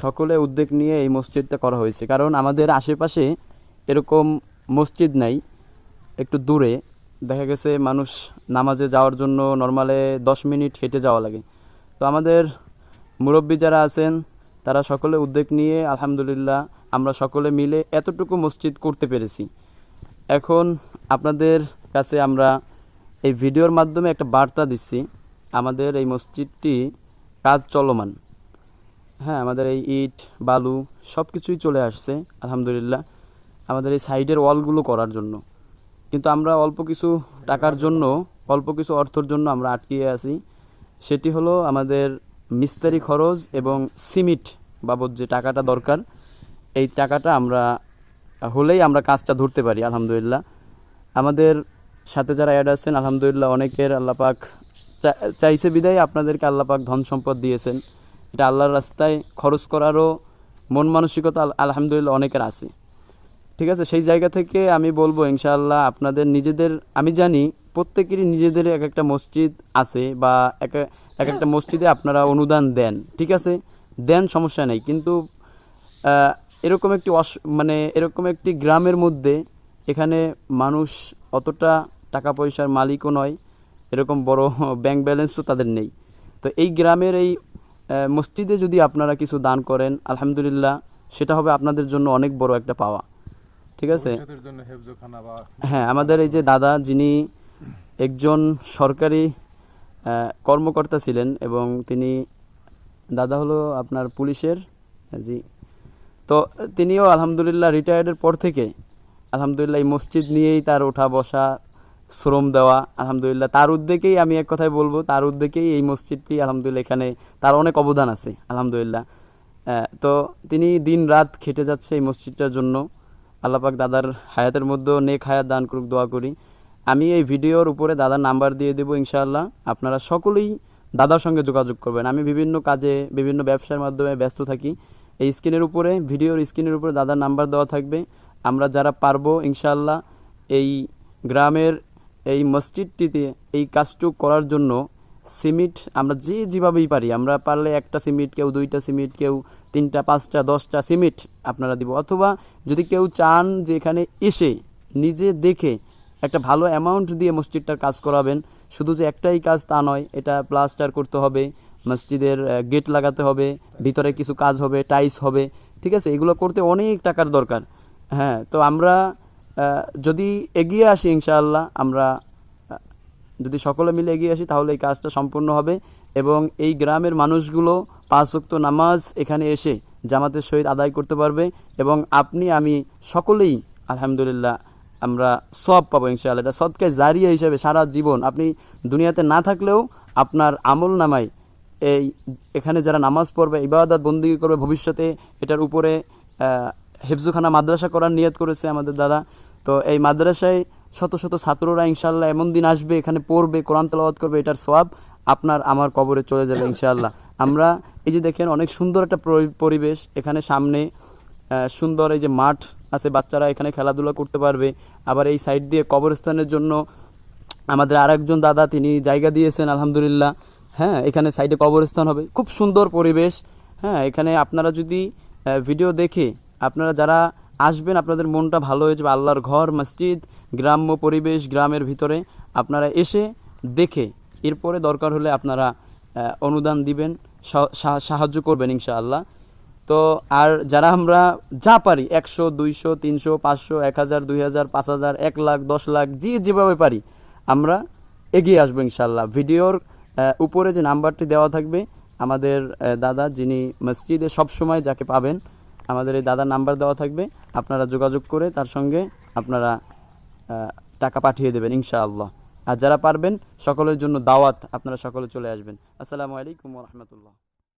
সকলে উদ্যোগ নিয়ে এই মসজিদটা করা হয়েছে। কারণ আমাদের আশেপাশে এরকম মসজিদ নাই, একটু দূরে। দেখা গেছে মানুষ নামাজে যাওয়ার জন্য নর্মালে দশ মিনিট হেঁটে যাওয়া লাগে। তো আমাদের মুরব্বী যারা আছেন, তারা সকলে উদ্যোগ নিয়ে আলহামদুলিল্লাহ আমরা সকলে মিলে এতটুকু মসজিদ করতে পেরেছি। এখন আপনাদের কাছে আমরা এই ভিডিওর মাধ্যমে একটা বার্তা দিচ্ছি, আমাদের এই মসজিদটি কাজ চলমান। হ্যাঁ আমাদের এই ইট, বালু সব কিছুই চলে আসছে, আলহামদুলিল্লাহ। আমাদের এই সাইডের ওয়ালগুলো করার জন্য। কিন্তু আমরা অল্প কিছু টাকার জন্য, অল্প কিছু অর্থর জন্য আমরা আটকিয়ে আছি। সেটি হলো আমাদের মিস্ত্রি খরচ এবং সিমিট বাবদ যে টাকাটা দরকার, এই টাকাটা আমরা হলেই আমরা কাজটা ধরতে পারি, আলহামদুলিল্লাহ। আমাদের সাথে যারা অ্যাড আছেন, আলহামদুলিল্লাহ, অনেকের আল্লাপাক চাইছে বিদায়। আপনাদেরকে আল্লাপাক ধন সম্পদ দিয়েছেন। এটা আল্লাহর রাস্তায় খরচ করারও মন মানসিকতা আল- আলহামদুলিল্লাহ অনেকের আছে। ঠিক আছে? সেই জায়গা থেকে আমি বলব, ইনশাআল্লাহ আপনাদের নিজেদের, আমি জানি প্রত্যেকেরই নিজেদের এক একটা মসজিদ আছে বা এক এক একটা মসজিদে আপনারা অনুদান দেন, ঠিক আছে? দেন সমস্যা নেই। কিন্তু এরকম একটি অস মানে এরকম একটি গ্রামের মধ্যে এখানে মানুষ অতটা টাকা পয়সার মালিকও নয়, এরকম বড় ব্যাংক ব্যালেন্সও তাদের নেই। তো এই গ্রামের এই মসজিদে যদি আপনারা কিছু দান করেন আলহামদুলিল্লাহ সেটা হবে আপনাদের জন্য অনেক বড় একটা পাওয়া। ঠিক আছে? হ্যাঁ আমাদের এই যে দাদা যিনি একজন সরকারি কর্মকর্তা ছিলেন এবং তিনি দাদা হলো আপনার পুলিশের জি। তো তিনিও আলহামদুলিল্লাহ রিটায়ার্ডের পর থেকে আলহামদুলিল্লাহ এই মসজিদ নিয়েই তার ওঠা বসা শ্রম দেওয়া, আলহামদুলিল্লাহ। তার উদ্যোগেই আমি এক কথায় বলব, তার উদ্যোগেই এই মসজিদটি আলহামদুলিল্লাহ এখানে তার অনেক অবদান আছে, আলহামদুলিল্লাহ। তো তিনি দিন রাত খেটে যাচ্ছে এই মসজিদটার জন্য। আল্লাপাক দাদার হায়াতের মধ্যেও নেক হায়াত দান করুক, দোয়া করি। আমি এই ভিডিওর উপরে দাদার নাম্বার দিয়ে দেবো ইনশাআল্লাহ। আপনারা সকলেই দাদার সঙ্গে যোগাযোগ করবেন। আমি বিভিন্ন কাজে, বিভিন্ন ব্যবসার মাধ্যমে ব্যস্ত থাকি। এই স্ক্রিনের উপরে, ভিডিওর স্ক্রিনের উপরে দাদার নাম্বার দেওয়া থাকবে। আমরা যারা পারব ইনশাআল্লাহ এই গ্রামের এই মসজিদটিতে এই কাজটুক করার জন্য সিমেন্ট আমরা যে যেভাবেই পারি, আমরা পারলে একটা সিমেন্ট কেউ দুইটা সিমেন্ট কেউ তিনটা, পাঁচটা, দশটা সিমেন্ট আপনারা দিব। অথবা যদি কেউ চান যে এখানে এসে নিজে দেখে একটা ভালো অ্যামাউন্ট দিয়ে মসজিদটার কাজ করাবেন, শুধু যে একটাই কাজ তা নয়, এটা প্লাস্টার করতে হবে, মসজিদের গেট লাগাতে হবে, ভিতরে কিছু কাজ হবে টাইস হবে, ঠিক আছে? এগুলো করতে অনেক টাকার দরকার। হ্যাঁ তো আমরা যদি এগিয়ে আসি ইনশাআল্লাহ, আমরা যদি সকলে মিলে এগিয়ে আসি, তাহলে এই কাজটা সম্পূর্ণ হবে এবং এই গ্রামের মানুষগুলো পাঁচ ওয়াক্ত নামাজ এখানে এসে জামাতের সহিত আদায় করতে পারবে এবং আপনি, আমি সকলেই, আলহামদুলিল্লাহ, আমরা সব পাবো ইনশাআল্লাহ। এটা সৎকায় জারিয়া হিসাবে সারা জীবন আপনি দুনিয়াতে না থাকলেও আপনার আমল নামায় এই, এখানে যারা নামাজ পড়বে, ইবাদত বন্দি করবে ভবিষ্যতে, এটার উপরে হেফজুখানা মাদ্রাসা করার নিয়ত করেছে আমাদের দাদা। তো এই মাদ্রাসায় শত শত ছাত্ররা ইনশাল্লাহ এমন দিন আসবে, এখানে পড়বে, কোরআন তেলাওয়াত করবে, এটার সওয়াব আপনার আমার কবরে চলে যাবে ইনশাআল্লাহ। আমরা এই যে দেখেন অনেক সুন্দর একটা পরি- পরিবেশ, এখানে সামনে সুন্দর এই যে মাঠ আছে, বাচ্চারা এখানে খেলাধুলা করতে পারবে। আবার এই সাইড দিয়ে কবরস্থানের জন্য আমাদের আরেকজন দাদা, তিনি জায়গা দিয়েছেন, আলহামদুলিল্লাহ। হ্যাঁ এখানে সাইডে কবরস্থান হবে। খুব সুন্দর পরিবেশ। হ্যাঁ এখানে আপনারা যদি ভিডিও দেখে আপনারা যারা আসবেন, আপনাদের মনটা ভালো হয়ে যাবে আল্লাহর ঘর, মসজিদ, গ্রাম্য পরিবেশ, গ্রামের ভিতরে। আপনারা এসে দেখে, এরপরে দরকার হলে আপনারা অনুদান দিবেন সাহায্য করবেন ইনশাআল্লাহ। তো আর যারা আমরা যা পারি, একশো, দুইশো, তিনশো, পাঁচশো, এক হাজার, দুই হাজার, পাঁচ হাজার, এক লাখ, দশ লাখ, যে যেভাবে পারি, আমরা এগিয়ে আসব ইনশাল্লাহ ভিডিওর উপরে যে নাম্বারটি দেওয়া থাকবে, আমাদের দাদা যিনি মসজিদে সবসময় যাকে পাবেন আমাদের এই দাদার নাম্বার দেওয়া থাকবে। আপনারা যোগাযোগ করে তার সঙ্গে আপনারা টাকা পাঠিয়ে দেবেন, ইনশাআল্লাহ। আর যারা পারবেন, সকলের জন্য দাওয়াত আপনারা সকলে চলে আসবেন। আসসালামু আলাইকুম রহমতুল্লাহ।